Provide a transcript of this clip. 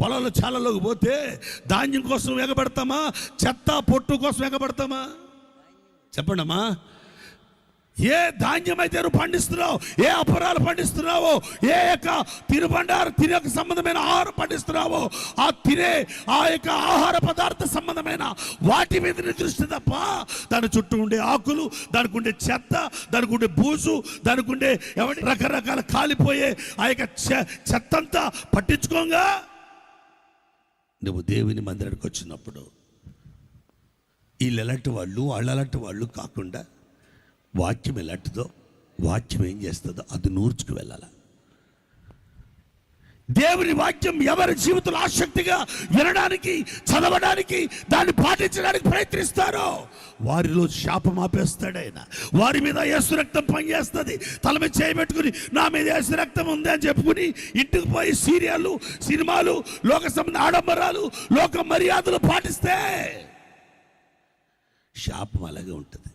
పొలాల చాలలోకి పోతే ధాన్యం కోసం ఎగబడతామా? చెత్త పొట్టు కోసం ఎగబడతామా? చెప్పండి అమ్మా ఏ ధాన్యం అయితే నువ్వు పండిస్తున్నావు ఏ అపరాలు పండిస్తున్నావో ఏ యొక్క తిరుబండారు తినే యొక్క సంబంధమైన ఆహారం పండిస్తున్నావో ఆ తినే ఆ యొక్క ఆహార పదార్థ సంబంధమైన వాటి మీద దృష్టి తప్ప దాని చుట్టూ ఉండే ఆకులు దానికి ఉండే చెత్త దానికి ఉండే బూసు దానికి ఉండే ఎవరి రకరకాల కాలిపోయే ఆ యొక్క చె- చెత్తంతా పట్టించుకోగా. నువ్వు దేవుని మందిరానికి వచ్చినప్పుడు వీళ్ళు ఎలాంటి వాళ్ళు వాళ్ళు వాళ్ళు కాకుండా వాక్యం ఎలాంటిదో వాక్యం ఏం చేస్తుందో అది నూర్చుకు వెళ్ళాల. దేవుని వాక్యం ఎవరి జీవితంలో ఆసక్తిగా వినడానికి చదవడానికి దాన్ని పాటించడానికి ప్రయత్నిస్తారో వారిలో శాపం ఆపేస్తాడు ఆయన. వారి మీద యేసు రక్తం పనిచేస్తుంది. తల మీద చేయబెట్టుకుని నా మీద యేసు రక్తం ఉంది అని చెప్పుకుని ఇంటికి పోయి సీరియళ్ళు సినిమాలు లోక సంబంధ ఆడంబరాలు లోక మర్యాదలు పాటిస్తే శాపం అలాగే ఉంటుంది.